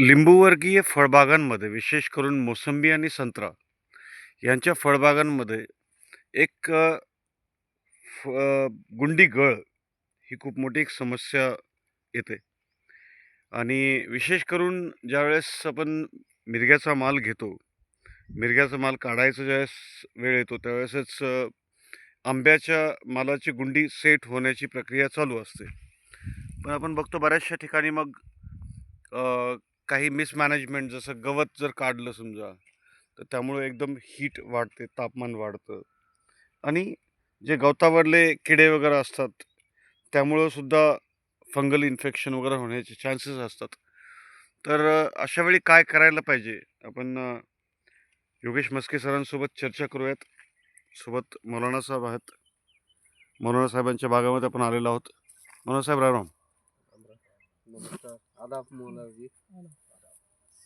लिंबूवर्गीय फळबागांमध्ये विशेष करून मोसंबी आणि संत्रा यांच्या फळबागांमध्ये एक फ गुंडी गळ ही खूप मोठी एक समस्या येते. आणि विशेष करून ज्यावेळेस आपण मिरग्याचा माल घेतो मिरग्याचा माल काढायचा ज्यावेळेस वेळ येतो त्यावेळेसच आंब्याच्या मालाची गुंडी सेट होण्याची प्रक्रिया चालू असते. पण आपण बघतो बऱ्याचशा ठिकाणी मग काही मिसमॅनेजमेंट जसं गवत जर काढलं समजा तर त्यामुळे एकदम हीट वाढते तापमान वाढतं. आणि जे गवतावरले किडे वगैरे असतात त्यामुळं सुद्धा फंगल इन्फेक्शन वगैरे होण्याचे चान्सेस असतात. तर अशा वेळी काय करायला पाहिजे? आपण योगेश मस्के सरांसोबत चर्चा करूयात. सोबत मौलाना साहेब आहेत. मौलाना साहेबांच्या भागामध्ये आपण आलेलो आहोत. मौलाना साहेब राम राम. नमस्कार. आदाब मौलाजी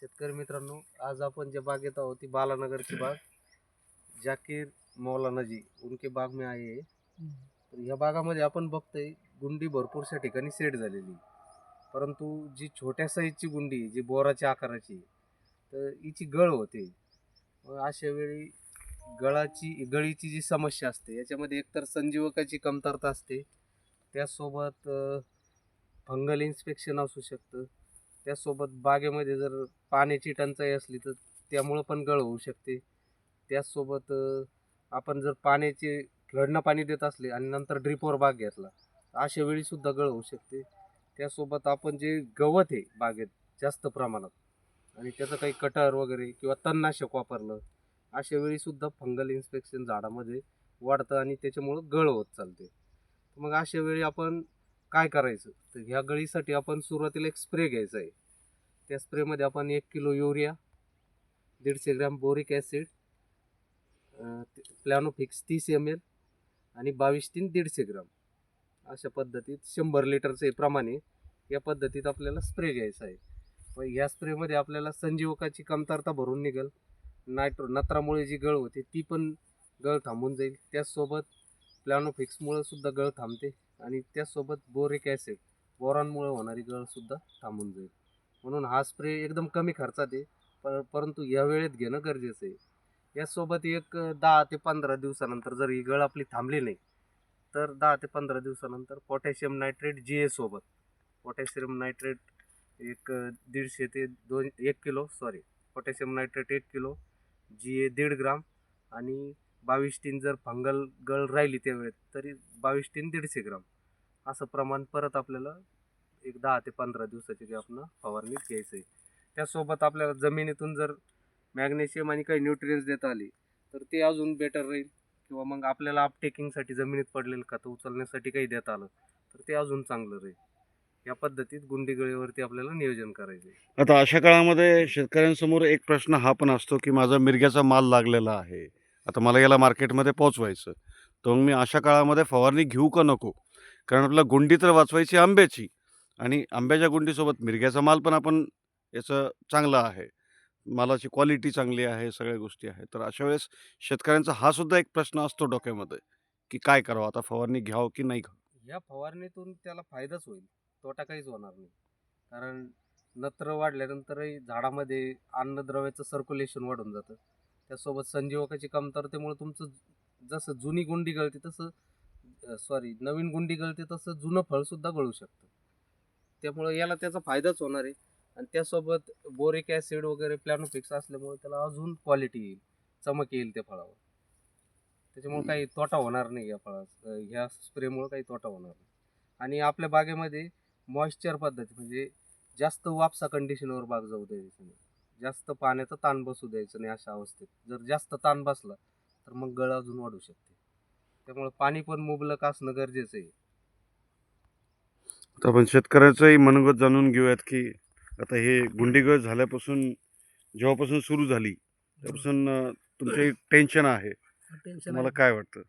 शेतकरी मित्रांनो आज आपण जे बागेत आहोत ती बालानगरची बाग. जाकीर मौलानाजी उनके बाग मी आहे. तर ह्या बागामध्ये आपण बघतोय गुंडी भरपूरशा ठिकाणी सेट झालेली परंतु जी छोट्या साईजची गुंडी जी बोराच्या आकाराची तर हिची गळ होते. अशा वेळी गळाची गळीची जी समस्या असते याच्यामध्ये एकतर संजीवकाची कमतरता असते. त्यासोबत फंगल इन्स्पेक्शन असू शकतं. त्यासोबत बागेमध्ये जर पाण्याची टंचाई असली तर त्यामुळं पण गळ होऊ शकते. त्याचसोबत आपण जर पाण्याचे घडणं पाणी देत असले आणि नंतर ड्रिपवर बाग घेतला अशा वेळीसुद्धा गळ होऊ शकते. त्यासोबत आपण जे गवत आहे बागेत जास्त प्रमाणात आणि त्याचं काही कटर वगैरे किंवा तणनाशक वापरलं अशा वेळीसुद्धा फंगल इन्स्पेक्शन झाडामध्ये वाढतं आणि त्याच्यामुळं गळ होत चालते. मग अशा वेळी आपण काय करायचं? तर ह्या गळीसाठी आपण सुरुवातीला एक स्प्रे घ्यायचा आहे. त्या स्प्रेमध्ये आपण एक किलो युरिया दीडशे ग्रॅम बोरिक ॲसिड प्लॅनोफिक्स तीस एम एल आणि बावीस तीन दीडशे ग्राम. अशा पद्धतीत शंभर लिटरचे प्रमाणे या पद्धतीत आपल्याला स्प्रे घ्यायचा आहे. पण ह्या स्प्रेमध्ये आपल्याला संजीवकाची कमतरता भरून निघेल. नायट्रो नत्रामुळे जी गळ होते ती पण गळ थांबून जाईल. त्याचसोबत प्लॅनोफिक्समुळं सुद्धा गळ थांबते आणि त्याचसोबत बोरिक ॲसिड बोरॉनमुळं होणारी गळसुद्धा थांबून जाईल. म्हणून हा स्प्रे एकदम कमी खर्चात आहे पर परंतु या वेळेत घेणं गरजेचं आहे. यासोबत एक दहा ते पंधरा दिवसानंतर जर ही गळ आपली थांबली नाही तर दहा ते पंधरा दिवसानंतर पोटॅशियम नायट्रेट जी ए सोबत पोटॅशियम नायट्रेट एक दीडशे ते दोन एक किलो सॉरी पोटॅशियम नायट्रेट एक किलो जी ए दीड ग्राम आणि बावीस टीन जर फंगल गळ राहिली त्यावेळेत तरी बावीस टीन दीडशे ग्राम. असं प्रमाण परत आपल्याला एक दहा ते पंधरा दिवसाची गॅपनं फवारणीत घ्यायचं आहे त्यासोबत आपल्याला जमिनीतून जर मॅग्नेशियम आणि काही न्यूट्रियन्स देता आली तर ते अजून बेटर राहील. किंवा मग आपल्याला अपटेकिंगसाठी जमिनीत पडलेलं खतं उचलण्यासाठी काही देता आलं तर ते अजून चांगलं राहील. या पद्धतीत गुंडीगळीवरती आपल्याला नियोजन करायचं आहे आता अशा काळामध्ये शेतकऱ्यांसमोर एक प्रश्न हा पण असतो की माझा मिरग्याचा माल लागलेला आहे. आता मला याला मार्केटमध्ये पोचवायचं तर मग मी अशा काळामध्ये फवारणी घेऊ का नको? कारण आपल्याला गुंडी तर वाचवायची आंब्याची. आणि आंब्याच्या गुंडीसोबत मिरग्याचा माल पण आपण याचं चांगला आहे. मालाची क्वालिटी चांगली आहे सगळ्या गोष्टी आहेत. तर अशा वेळेस शेतकऱ्यांचा हा सुद्धा एक प्रश्न असतो डोक्यामध्ये की काय करावं? आता फवारणी घ्यावं की नाही घ्यावं? या फवारणीतून त्याला फायदाच होईल. तोटा काहीच होणार नाही. कारण नत्र वाढल्यानंतरही झाडामध्ये अन्नद्रव्याचं सर्क्युलेशन वाढून जातं. त्यासोबत संजीवकाची कमतरतेमुळे तुमचं जसं जुनी गुंडी गळते तसं सॉरी नवीन गुंडी गळते तसं जुनं फळसुद्धा गळू शकतं. त्यामुळं याला त्याचा फायदाच होणार आहे. आणि त्यासोबत बोरिक ॲसिड वगैरे प्लॅनोफिक्स असल्यामुळे त्याला अजून क्वालिटी येईल चमक येईल त्या फळावर. त्याच्यामुळे काही तोटा होणार नाही या फळात ह्या स्प्रेमुळे काही तोटा होणार नाही. आणि आपल्या बागेमध्ये मॉइश्चर पद्धती म्हणजे जास्त वापसा कंडिशनवर बाग जाऊ द्यायची नाही जास्त पाण्याचा ताण बसू द्यायचं नाही अशा अवस्थेत. जर जास्त ताण बसला तर मग गळ अजून वाढू शकते. त्यामुळे पाणी पण मुबलक असणं गरजेचं आहे. तर आपण शेतकऱ्याचंही मनोगत जाणून घेऊयात की आता हे गुंडीगळ झाल्यापासून जेव्हापासून सुरू झाली त्यापासून तुमचे टेन्शन आहे. टेन्शन तुम्हाला काय वाटतं?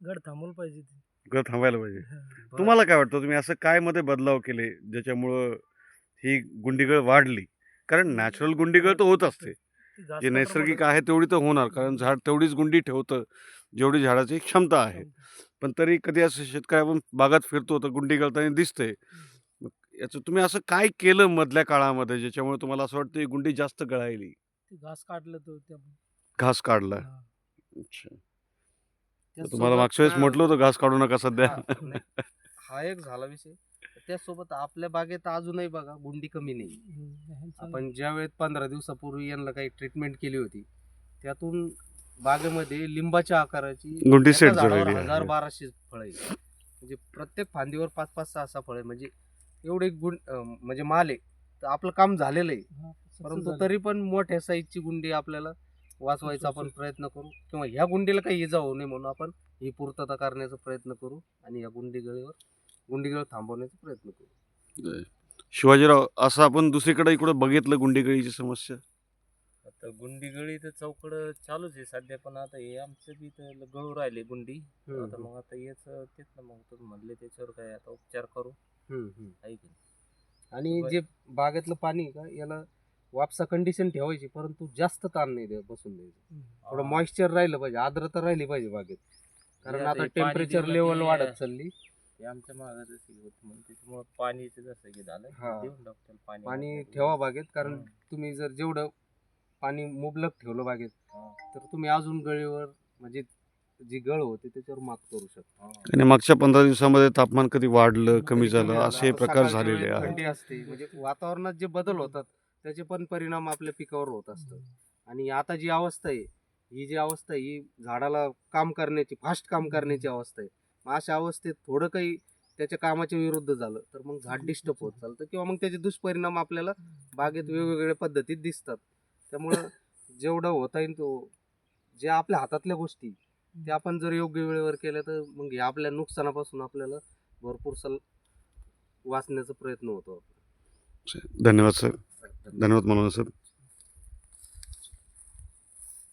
गड थांबवलं पाहिजे ते. गळ थांबायला पाहिजे. हा. तुम्हाला काय वाटतं? तुम्ही असं काय मध्ये बदलाव केले ज्याच्यामुळं ही गुंडीगळ वाढली? कारण नॅचरल गुंडीगळ तर होत असते. जे नैसर्गिक आहे तेवढी तर होणार कारण झाड तेवढीच गुंडी ठेवतं जेवढी झाडाची क्षमता आहे. पण तरी कधी असं शेतकरी आपण बागात फिरतो तर गुंडी गळताना दिसते याचं तुम्ही असं काय केलं मधल्या काळामध्ये ज्याच्यामुळे तुम्हाला असं वाटतं ही गुंडी जास्त गळायली? घास काढलं तो त्या घास काढला. अच्छा. तर तुम्हाला मागच्या वेळेस म्हटलं होतं घास काढू नका सध्या. हा एक झाला विषय. त्याचसोबत आपल्या बागेत अजूनही बघा गुंडी कमी नाही. आपण ज्या वेळेस पंधरा दिवसापूर्वी यांना काही ट्रीटमेंट केली होती त्यातून बागेमध्ये लिंबाच्या आकाराची गुंडी सेट हजार आहे. बाराशे फळ आहे म्हणजे प्रत्येक फांदीवर पाच पाच सहा सहा फळ आहे म्हणजे एवढे गुण म्हणजे माल आहे. तर आपलं काम झालेलं आहे. परंतु. तरी पण मोठ्या साईजची गुंडी आपल्याला वाचवायचा आपण प्रयत्न करू. किंवा ह्या गुंडीला काही इजा होऊ नये म्हणून आपण ही पूर्तता करण्याचा प्रयत्न करू आणि या गुंडी गळीवर गुंडी गळ थांबवण्याचा प्रयत्न करू शिवाजीराव असं आपण दुसरीकडे इकडे बघितलं गुंडीगळीची समस्या आता गुंडी गळी तर चौकड चालूच आहे सध्या पण आता हे आमचं बी तर गळू राहिले गुंडी आता मग आता याच तेच ना मग तुम्ही म्हणले त्याच्यावर काय आता उपचार करू हम्म, हम्म. आहे की नाही? आणि बर. जे बागेतलं पाणी आहे का याला वापसा कंडिशन ठेवायची परंतु जास्त ताण नाही द्या बसून द्यायचं हम्म. थोडं. मॉइश्चर राहिलं पाहिजे आर्द्रता राहिली पाहिजे बागेत कारण आता आता हे पाणी टेम्परेचर दिलं लेवल की- वाढत चालली हे आमच्या होत म्हणून त्याच्यामुळे पाणीचं जसं की झालं हा. देऊन टाकू त्याला पाणी पाणी. ठेवा बागेत कारण. तुम्ही जर जेवढं पाणी मुबलक ठेवलं बागेत हा. तर तुम्ही अजून गळीवर म्हणजे जी गळ होते त्याच्यावर मात करू शकता हा. आणि मागच्या पंधरा दिवसामध्ये तापमान कधी वाढलं कमी झालं असे आता प्रकार सकाळच्या झालेले आहेत थंडी असते म्हणजे वातावरणात जे बदल होतात त्याचे पण परिणाम आपल्या पिकावर होत असतात आणि आता जी अवस्था आहे ही जी अवस्था आहे ही झाडाला काम करण्याची फास्ट काम करण्याची अवस्था आहे मग अशा अवस्थेत थोडं काही त्याच्या कामाच्या विरुद्ध झालं तर मग झाड डिस्टर्ब होत चालतं. किंवा मग त्याचे दुष्परिणाम आपल्याला बागेत वेगवेगळ्या पद्धतीत दिसतात. त्यामुळं जेवढं होता येईल तो जे आपल्या हातातल्या गोष्टी त्या आपण जर योग्य वेळेवर केल्या तर मग हे आपल्या नुकसानापासून आपल्याला भरपूर सल वाचण्याचा प्रयत्न होतो. धन्यवाद सर. धन्यवाद. मनोज सर.